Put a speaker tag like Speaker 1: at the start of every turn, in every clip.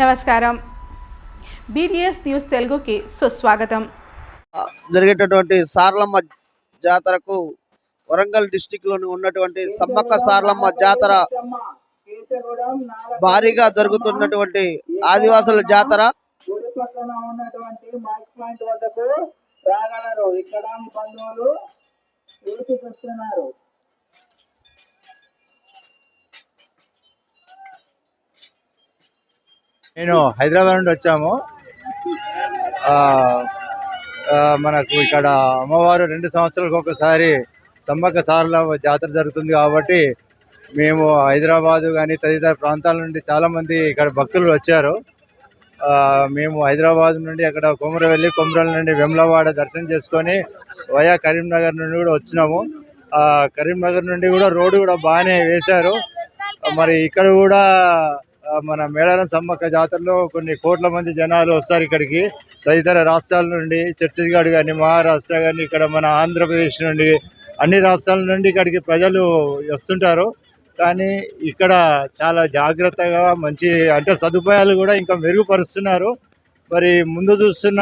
Speaker 1: నమస్కారం. BTS news తెలుగుకి సుస్వాగతం.
Speaker 2: జరిగేటటువంటి సార్లమ్మ జాతరకు వరంగల్ డిస్టిక్లోని ఉన్నటువంటి సమ్మక్క సార్లమ్మ జాతర భారీగా జరుగుతున్నటువంటి ఆదివాసుల జాతర.
Speaker 3: ఇక్కడ బంధువులు
Speaker 4: నేను హైదరాబాద్ నుండి వచ్చాము. మనకు ఇక్కడ అమ్మవారు రెండు సంవత్సరాలకు ఒకసారి సమ్మక్క సార్ల జాతర జరుగుతుంది కాబట్టి మేము హైదరాబాదు కానీ తదితర ప్రాంతాల నుండి చాలామంది ఇక్కడ భక్తులు వచ్చారు. మేము హైదరాబాద్ నుండి అక్కడ కొమరవెల్లి కొమరల నుండి వెమ్లవాడ దర్శనం చేసుకొని వయా కరీంనగర్ నుండి కూడా వచ్చినాము. కరీంనగర్ నుండి కూడా రోడ్డు కూడా బాగానే వేశారు. మరి ఇక్కడ కూడా మన మేడారం సమ్మక్క జాతరలో కొన్ని కోట్ల మంది జనాలు వస్తారు ఇక్కడికి. తదితర రాష్ట్రాల నుండి ఛత్తీస్గఢ్ కానీ మహారాష్ట్ర కానీ ఇక్కడ మన ఆంధ్రప్రదేశ్ నుండి అన్ని రాష్ట్రాల నుండి ఇక్కడికి ప్రజలు వస్తుంటారు. కానీ ఇక్కడ చాలా జాగ్రత్తగా మంచి అంటే సదుపాయాలు కూడా ఇంకా మెరుగుపరుస్తున్నారు. మరి ముందు చూస్తున్న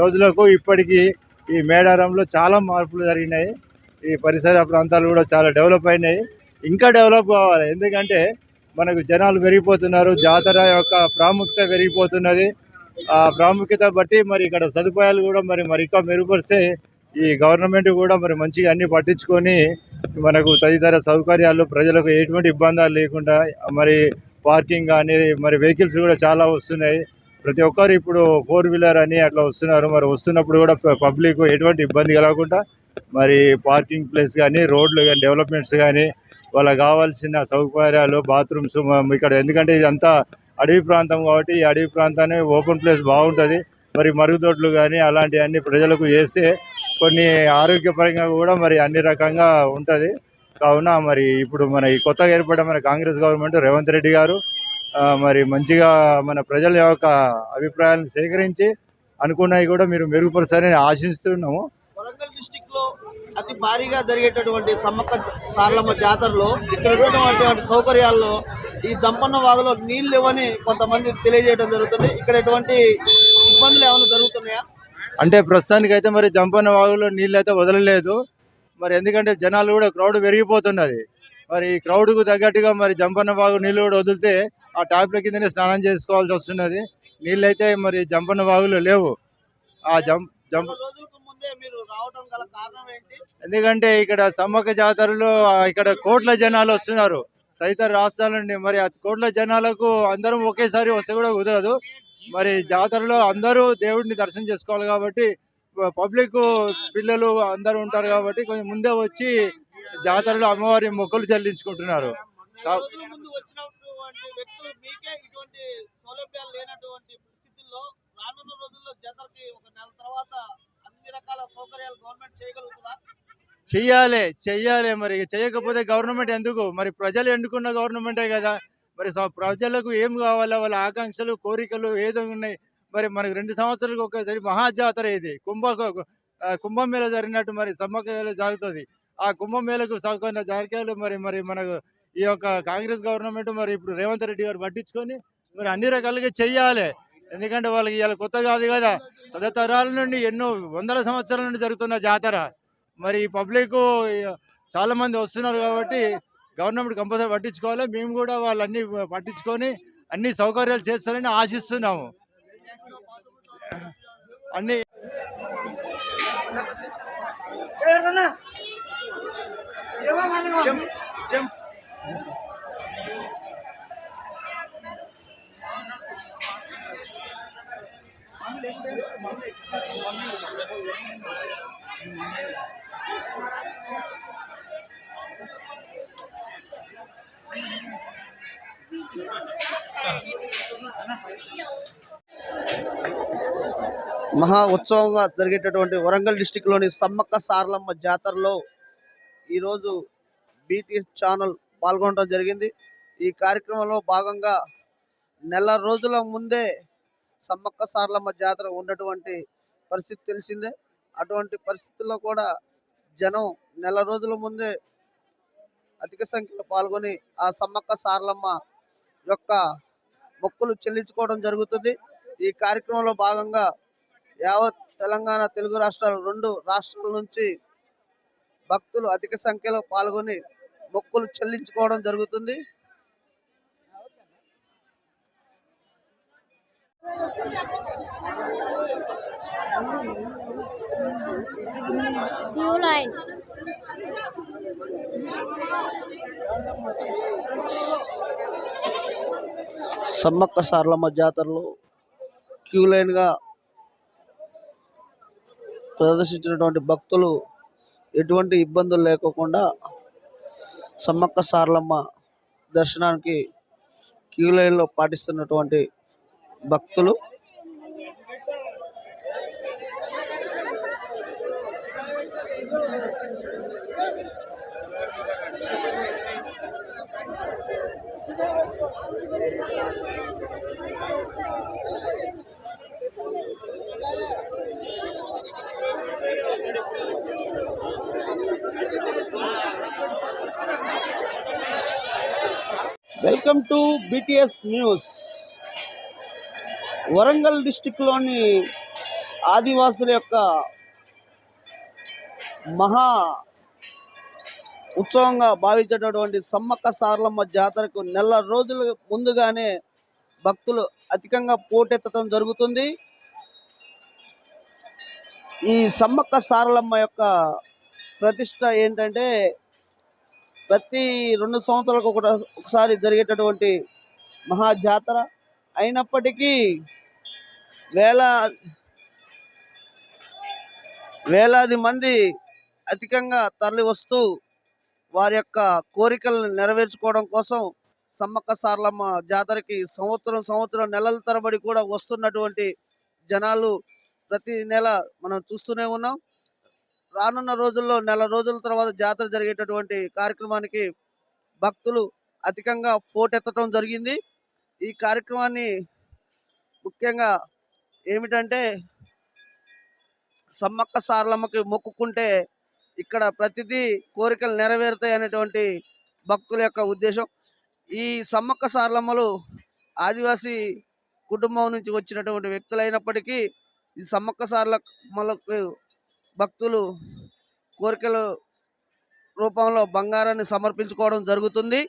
Speaker 4: రోజులకు ఇప్పటికీ ఈ మేడారంలో చాలా మార్పులు జరిగినాయి. ఈ పరిసర ప్రాంతాలు కూడా చాలా డెవలప్ అయినాయి. ఇంకా డెవలప్ కావాలి. ఎందుకంటే మనకు జనాలు పెరిగిపోతున్నారు జాతర యొక్క ప్రాముఖ్యత పెరిగిపోతున్నది. ఆ ప్రాముఖ్యత బట్టి మరి ఇక్కడ సదుపాయాలు కూడా మరి మరి మెరుగుపరిస్తే ఈ గవర్నమెంట్ కూడా మరి మంచిగా అన్ని పట్టించుకొని మనకు తదితర సౌకర్యాలు ప్రజలకు ఎటువంటి ఇబ్బందులు లేకుండా మరి పార్కింగ్ కానీ మరి వెహికల్స్ కూడా చాలా వస్తున్నాయి. ప్రతి ఒక్కరు ఇప్పుడు ఫోర్ వీలర్ అని అట్లా వస్తున్నారు. మరి వస్తున్నప్పుడు కూడా పబ్లిక్ ఎటువంటి ఇబ్బంది కలగకుండా మరి పార్కింగ్ ప్లేస్ కానీ రోడ్లు కానీ డెవలప్మెంట్స్ కానీ వాళ్ళకి కావాల్సిన సౌకర్యాలు బాత్రూమ్స్ ఇక్కడ ఎందుకంటే ఇదంతా అడవి ప్రాంతం కాబట్టి ఈ అడవి ప్రాంతాన్ని ఓపెన్ ప్లేస్ బాగుంటుంది. మరి మరుగుదొడ్లు కానీ అలాంటివన్నీ ప్రజలకు చేస్తే కొన్ని ఆరోగ్యపరంగా కూడా మరి అన్ని రకంగా ఉంటుంది. కావున మరి ఇప్పుడు మన ఈ కొత్తగా ఏర్పడిన మన కాంగ్రెస్ గవర్నమెంట్ రేవంత్ రెడ్డి గారు మరి మంచిగా మన ప్రజల యొక్క అభిప్రాయాలను సేకరించి అనుకున్నవి కూడా మీరు మెరుగుపరుస్తారని ఆశిస్తున్నాము.
Speaker 2: వరంగల్ డిస్టిక్ అతి భారీగా జరిగేటటువంటి సమ్మక్క జ- సార్లమ్మ జాతరలో ఇక్కడ ఉన్నటువంటి సౌకర్యాల్లో ఈ జంపన్న వాగులో నీళ్ళు లేవని కొంతమంది తెలియజేయడం జరుగుతుంది. ఇక్కడ ఎటువంటి ఇబ్బందులు ఏమైనా జరుగుతున్నాయా?
Speaker 4: అంటే ప్రస్తుతానికి అయితే మరి జంపన్న వాగులో నీళ్ళు అయితే వదలలేదు. మరి ఎందుకంటే జనాలు కూడా క్రౌడ్ పెరిగిపోతున్నది. మరి ఈ క్రౌడ్కు తగ్గట్టుగా మరి జంపన్న వాగు నీళ్ళు కూడా వదిలితే ఆ ట్యాప్ల కిందనే స్నానం చేసుకోవాల్సి వస్తున్నది. నీళ్ళు అయితే మరి జంపన్న వాగులో లేవు. ఆ జంప్ జంప్ ఎందుకంటే ఇక్కడ సమ్మక్క జాతరలో ఇక్కడ కోట్ల జనాలు వస్తున్నారు. తదితర రాష్ట్రాల నుండి మరి కోట్ల జనాలకు అందరం ఒకేసారి వస్తే కూడా కుదరదు. మరి జాతరలో అందరూ దేవుడిని దర్శనం చేసుకోవాలి కాబట్టి పబ్లిక్ పిల్లలు అందరూ ఉంటారు కాబట్టి కొంచెం ముందే వచ్చి జాతరలో అమ్మవారి మొక్కులు చెల్లించుకుంటున్నారు
Speaker 2: నెల రోజుల ముందు వచ్చినటువంటి వ్యక్తులు మీకే ఇటువంటి సౌలభ్యాలు లేనటువంటి పరిస్థితుల్లో రానున్న రోజుల్లో జాతరకి ఒక నెల తర్వాత అన్ని రకాల సౌకర్యాలు గవర్నమెంట్ చేయగలుగుతుందా?
Speaker 4: చెయ్యాలి చెయ్యాలి మరి. చేయకపోతే గవర్నమెంట్ ఎందుకు? మరి ప్రజలు ఎన్నుకున్న గవర్నమెంటే కదా. మరి ప్రజలకు ఏం కావాలో వాళ్ళ ఆకాంక్షలు కోరికలు ఏదో ఉన్నాయి. మరి మనకు రెండు సంవత్సరాలకు ఒకసారి మహాజాతర ఇది. కుంభ కుంభమేళ జరిగినట్టు మరి సమ్మక్క జరుగుతుంది. ఆ కుంభమేళకు సౌకర్య జాతకాలు మరి మరి మనకు ఈ యొక్క కాంగ్రెస్ గవర్నమెంట్ మరి ఇప్పుడు రేవంత్ రెడ్డి గారు పట్టించుకొని మరి అన్ని రకాలుగా చెయ్యాలి. ఎందుకంటే వాళ్ళకి ఇవాళ కొత్త కాదు కదా. తరతరాల నుండి ఎన్నో వందల సంవత్సరాల నుండి జరుగుతున్న జాతర. మరి ఈ పబ్లిక్ చాలా మంది వస్తున్నారు కాబట్టి గవర్నమెంట్ కంపల్సరీ పట్టించుకోవాలి. మేము కూడా వాళ్ళన్ని పట్టించుకొని అన్ని సౌకర్యాలు చేస్తారని ఆశిస్తున్నాము. అన్ని
Speaker 2: మహా ఉత్సవంగా జరిగేటటువంటి వరంగల్ డిస్టిక్లోని సమ్మక్క సారలమ్మ జాతరలో ఈరోజు బీటీఎస్ ఛానల్ పాల్గొనడం జరిగింది. ఈ కార్యక్రమంలో భాగంగా నెల రోజుల ముందే సమ్మక్క సార్లమ్మ జాతర ఉన్నటువంటి పరిస్థితి తెలిసిందే. అటువంటి పరిస్థితుల్లో కూడా జనం నెల రోజుల ముందే అధిక సంఖ్యలో పాల్గొని ఆ సమ్మక్క సార్లమ్మ యొక్క మొక్కులు చెల్లించుకోవడం జరుగుతుంది. ఈ కార్యక్రమంలో భాగంగా యావత్ తెలంగాణ తెలుగు రాష్ట్రాలు రెండు రాష్ట్రాల నుంచి భక్తులు అధిక సంఖ్యలో పాల్గొని మొక్కులు చెల్లించుకోవడం జరుగుతుంది.
Speaker 5: క్యూ లైన్
Speaker 2: సమ్మక్క సార్లమ్మ జాతరలో క్యూ లైన్గా ప్రదర్శించినటువంటి భక్తులు ఎటువంటి ఇబ్బందులు లేకోకుండా సమ్మక్క సార్లమ్మ దర్శనానికి క్యూ లైన్లో పాటిస్తున్నటువంటి భక్తులు? Welcome to BTS news. Warangal డిస్టిక్లోని ఆదివాసుల యొక్క మహా ఉత్సవంగా భావించేటటువంటి సమ్మక్క సారలమ్మ జాతరకు నెల రోజుల ముందుగానే భక్తులు అధికంగా పోటెత్తడం జరుగుతుంది. ఈ సమ్మక్క సారలమ్మ యొక్క ప్రతిష్ట ఏంటంటే ప్రతి రెండు సంవత్సరాలకు ఒకసారి జరిగేటటువంటి మహా జాతర అయినప్పటికీ వేల వేలాది మంది అధికంగా తరలి వస్తూ వారి యొక్క కోరికలను నెరవేర్చుకోవడం కోసం సమ్మక్క సార్లమ్మ జాతరకి సంవత్సరం సంవత్సరం నెలల తరబడి కూడా వస్తున్నటువంటి జనాలు ప్రతి నెల మనం చూస్తూనే ఉన్నాం. రానున్న రోజుల్లో నెల రోజుల తర్వాత జాతర జరిగేటటువంటి కార్యక్రమానికి భక్తులు అధికంగా పోటెత్తడం జరిగింది. ఈ కార్యక్రమాన్ని ముఖ్యంగా ఏమిటంటే సమ్మక్క సారలమ్మకి మొక్కుకుంటే ఇక్కడ ప్రతిదీ కోరికలు నెరవేరుతాయి అనేటువంటి భక్తుల యొక్క ఉద్దేశం. ఈ సమ్మక్క సారలమ్మలు ఆదివాసీ కుటుంబం నుంచి వచ్చినటువంటి వ్యక్తులైనప్పటికీ ఈ సమ్మక్క సారలమ్మలకు భక్తులు కోరికలు రూపంలో బంగారాన్ని సమర్పించుకోవడం జరుగుతుంది.